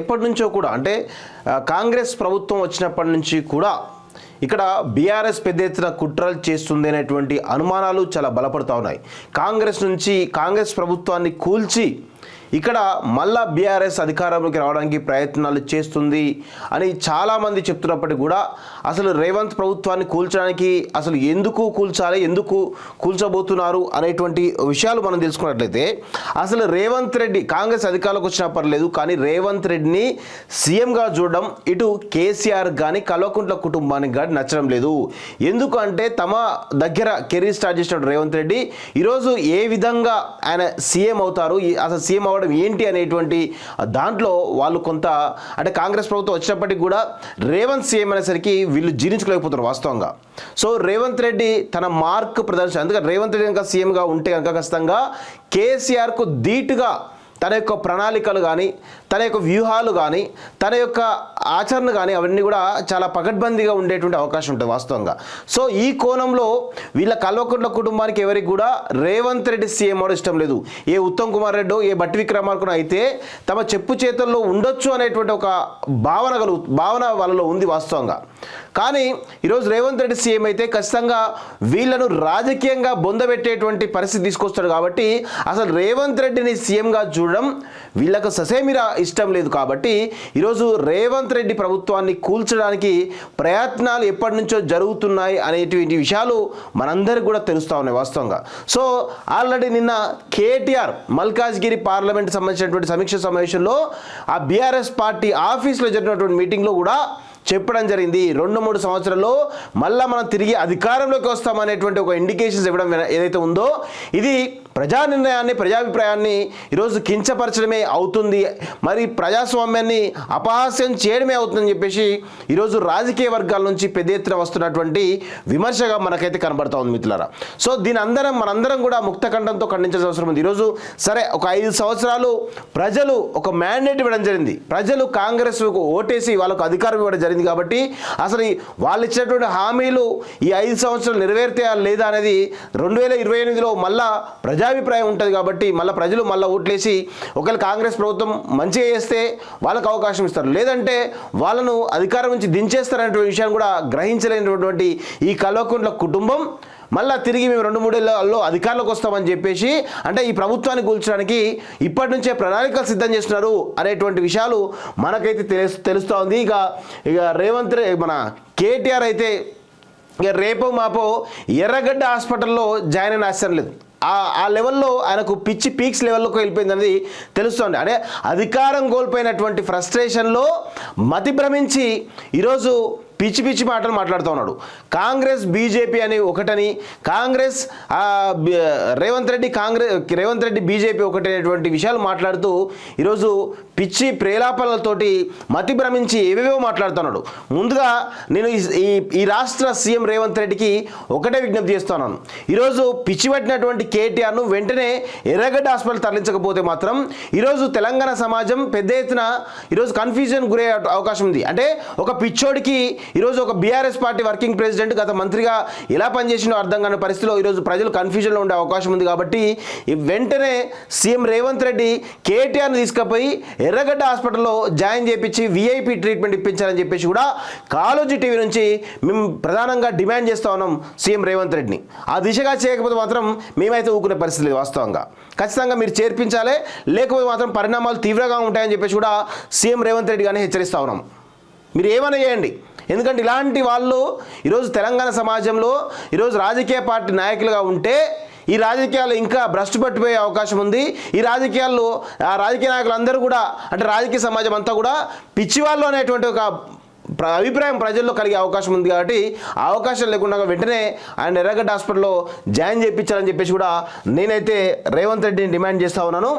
ఎప్పటి నుంచో కూడా అంటే కాంగ్రెస్ ప్రభుత్వం వచ్చినప్పటి నుంచి కూడా ఇక్కడ బీఆర్ఎస్ పెద్ద ఎత్తున కుట్రలు చేస్తుంది అనేటువంటి అనుమానాలు చాలా బలపడతా ఉన్నాయి. కాంగ్రెస్ నుంచి కాంగ్రెస్ ప్రభుత్వాన్ని కూల్చి ఇక్కడ మళ్ళా బీఆర్ఎస్ అధికారంలోకి రావడానికి ప్రయత్నాలు చేస్తుంది అని చాలామంది చెప్తున్నప్పటికీ కూడా అసలు రేవంత్ ప్రభుత్వాన్ని కూల్చడానికి అసలు ఎందుకు కూల్చాలి ఎందుకు కూల్చబోతున్నారు అనేటువంటి విషయాలు మనం తెలుసుకున్నట్లయితే అసలు రేవంత్ రెడ్డి కాంగ్రెస్ అధికారంలోకి వచ్చినా పర్లేదు కానీ రేవంత్ రెడ్డిని సీఎంగా చూడడం ఇటు కేసీఆర్ కానీ కల్వకుంట్ల కుటుంబానికి కానీ నచ్చడం లేదు. ఎందుకంటే తమ దగ్గర కెరీర్ స్టార్ట్ చేసిన రేవంత్ రెడ్డి ఈరోజు ఏ విధంగా ఆయన సీఎం అవుతారు అసలు సీఎం అవ్వడం ఏంటి అనేటువంటి దాంట్లో వాళ్ళు కొంత అంటే కాంగ్రెస్ ప్రభుత్వం వచ్చినప్పటికీ కూడా రేవంత్ సీఎం అనేసరికి వీళ్ళు జీర్ణించుకోలేకపోతారు వాస్తవంగా. సో రేవంత్ రెడ్డి తన మార్క్ ప్రదర్శన అందుకని రేవంత్ రెడ్డి కనుక సీఎంగా ఉంటే కనుక ఖచ్చితంగా కేసీఆర్కు ధీటుగా తన యొక్క ప్రణాళికలు కానీ తన యొక్క వ్యూహాలు కానీ తన యొక్క ఆచరణ కానీ అవన్నీ కూడా చాలా పకడ్బందీగా ఉండేటువంటి అవకాశం ఉంటుంది వాస్తవంగా. సో ఈ కోణంలో వీళ్ళ కల్వకుంట్ల కుటుంబానికి ఎవరికి కూడా రేవంత్ రెడ్డి సీఎం అవడం ఇష్టం లేదు. ఏ ఉత్తమ్ కుమార్ రెడ్డో ఏ బట్టి విక్రమార్కును అయితే తమ చెప్పు చేతుల్లో ఉండొచ్చు అనేటువంటి ఒక భావన కలు భావన వాళ్ళలో ఉంది వాస్తవంగా. కానీ ఈరోజు రేవంత్ రెడ్డి సీఎం అయితే ఖచ్చితంగా వీళ్ళను రాజకీయంగా బొందబెట్టేటువంటి పరిస్థితి తీసుకొస్తాడు కాబట్టి అసలు రేవంత్ రెడ్డిని సీఎంగా చూడడం వీళ్ళకు ససేమిరా ఇష్టం లేదు కాబట్టి ఈరోజు రేవంత్ రెడ్డి ప్రభుత్వాన్ని కూల్చడానికి ప్రయత్నాలు ఎప్పటి నుంచో జరుగుతున్నాయి అనేటువంటి విషయాలు మనందరికీ కూడా తెలుస్తూ ఉన్నాయి వాస్తవంగా. సో ఆల్రెడీ నిన్న కేటీఆర్ మల్కాజ్గిరి పార్లమెంట్ సంబంధించినటువంటి సమీక్ష సమావేశంలో ఆ బీఆర్ఎస్ పార్టీ ఆఫీస్లో జరిగినటువంటి మీటింగ్లో కూడా చెప్పడం జరిగింది. రెండు మూడు సంవత్సరాల్లో మళ్ళీ మనం తిరిగి అధికారంలోకి వస్తామనేటువంటి ఒక ఇండికేషన్స్ ఇవ్వడం ఏదైతే ఉందో ఇది ప్రజా నిర్ణయాన్ని ప్రజాభిప్రాయాన్ని ఈరోజు కించపరచడమే అవుతుంది. మరి ప్రజాస్వామ్యాన్ని అపహాస్యం చేయడమే అవుతుందని చెప్పేసి ఈరోజు రాజకీయ వర్గాల నుంచి పెద్ద ఎత్తున వస్తున్నటువంటి విమర్శగా మనకైతే కనబడతా ఉంది మిత్రులారా. సో దీని అందరం మనందరం కూడా ముక్తఖండంతో ఖండించాల్సిన అవసరం ఉంది. ఈరోజు సరే ఒక ఐదు సంవత్సరాలు ప్రజలు ఒక మ్యాండేట్ ఇవ్వడం జరిగింది. ప్రజలు కాంగ్రెస్ ఓటేసి వాళ్ళకు అధికారం ఇవ్వడం జరిగింది కాబట్టి అసలు ఈ వాళ్ళు ఇచ్చినటువంటి హామీలు ఈ ఐదు సంవత్సరాలు నెరవేర్తాయా లేదా అనేది రెండు వేల ఇరవై ఎనిమిదిలో మళ్ళా ప్రజాభిప్రాయం ఉంటుంది కాబట్టి మళ్ళీ ప్రజలు మళ్ళీ ఓట్లేసి ఒకవేళ కాంగ్రెస్ ప్రభుత్వం మంచిగా చేస్తే వాళ్ళకు అవకాశం ఇస్తారు. లేదంటే వాళ్ళను అధికారం నుంచి దించేస్తారనేటువంటి విషయాన్ని కూడా గ్రహించలేనటువంటి ఈ కల్వకుంట్ల కుటుంబం మళ్ళీ తిరిగి మేము రెండు మూడేళ్ళలో అధికారంలోకి వస్తామని చెప్పేసి అంటే ఈ ప్రభుత్వాన్ని కూల్చడానికి ఇప్పటి నుంచే ప్రణాళికలు సిద్ధం చేస్తున్నారు అనేటువంటి విషయాలు మనకైతే తెలుసు తెలుస్తూ ఉంది. ఇక ఇక రేవంత్ మన కేటీఆర్ అయితే ఇక రేపో మాపో ఎర్రగడ్డ హాస్పిటల్లో జాయిన్ అయిన ఆశ్చర్యం లేదు. ఆ ఆ లెవెల్లో ఆయనకు పిచ్చి పీక్స్ లెవెల్లోకి వెళ్ళిపోయింది అనేది తెలుస్తుంది. అంటే అధికారం కోల్పోయినటువంటి ఫ్రస్ట్రేషన్లో మతి భ్రమించి ఈరోజు పిచ్చి పిచ్చి మాటలు మాట్లాడుతూ ఉన్నాడు. కాంగ్రెస్ బీజేపీ అని ఒకటని కాంగ్రెస్ రేవంత్ రెడ్డి కాంగ్రెస్ రేవంత్ రెడ్డి బీజేపీ ఒకటి అనేటువంటి విషయాలు మాట్లాడుతూ ఈరోజు పిచ్చి ప్రేలాపనలతోటి మతి భ్రమించి ఏవేవో మాట్లాడుతున్నాడు ముందుగా నేను ఈ- ఈ ఈ రాష్ట్ర సీఎం రేవంత్ రెడ్డికి ఒకటే విజ్ఞప్తి చేస్తున్నాను ఈరోజు పిచ్చి పట్టినటువంటి కేటీఆర్ను వెంటనే ఎర్రగడ్డ హాస్పిటల్ తరలించకపోతే మాత్రం ఈరోజు తెలంగాణ సమాజం పెద్ద ఎత్తున ఈరోజు కన్ఫ్యూజన్ గురయ్యే అవకాశం ఉంది. అంటే ఒక పిచ్చోడికి ఈరోజు ఒక బీఆర్ఎస్ పార్టీ వర్కింగ్ ప్రెసిడెంట్ గత మంత్రిగా ఎలా పనిచేసినో అర్థం కాని పరిస్థితిలో ఈరోజు ప్రజలు కన్ఫ్యూజన్లో ఉండే అవకాశం ఉంది కాబట్టి వెంటనే సీఎం రేవంత్ రెడ్డి కేటీఆర్ని తీసుకుపోయి ఎర్రగడ్డ హాస్పిటల్లో జాయిన్ చేయించి విఐపి ట్రీట్మెంట్ ఇప్పించాలని చెప్పేసి కూడా కాలోజీ టీవీ నుంచి మేము ప్రధానంగా డిమాండ్ చేస్తా ఉన్నాం సీఎం రేవంత్ రెడ్డిని. ఆ దిశగా చేయకపోతే మాత్రం మేమైతే ఊకునే పరిస్థితి లేదు వాస్తవంగా. ఖచ్చితంగా మీరు చేర్పించాలి లేకపోతే మాత్రం పరిణామాలు తీవ్రంగా ఉంటాయని చెప్పేసి కూడా సీఎం రేవంత్ రెడ్డి గానే హెచ్చరిస్తా ఉన్నాం. మీరు ఏమైనా చేయండి. ఎందుకంటే ఇలాంటి వాళ్ళు ఈరోజు తెలంగాణ సమాజంలో ఈరోజు రాజకీయ పార్టీ నాయకులుగా ఉంటే ఈ రాజకీయాలు ఇంకా భ్రష్టు పట్టిపోయే అవకాశం ఉంది. ఈ రాజకీయాల్లో ఆ రాజకీయ నాయకులు అందరూ కూడా అంటే రాజకీయ సమాజం అంతా కూడా పిచ్చివాళ్ళు అనేటువంటి ఒక ప్ర- అభిప్రాయం ప్రజల్లో కలిగే అవకాశం ఉంది కాబట్టి ఆ అవకాశం లేకుండా వెంటనే ఆయన ఎర్రగడ్డ హాస్పిటల్లో జాయిన్ చేయించాలని చెప్పేసి కూడా నేనైతే రేవంత్ రెడ్డిని డిమాండ్ చేస్తూ ఉన్నాను.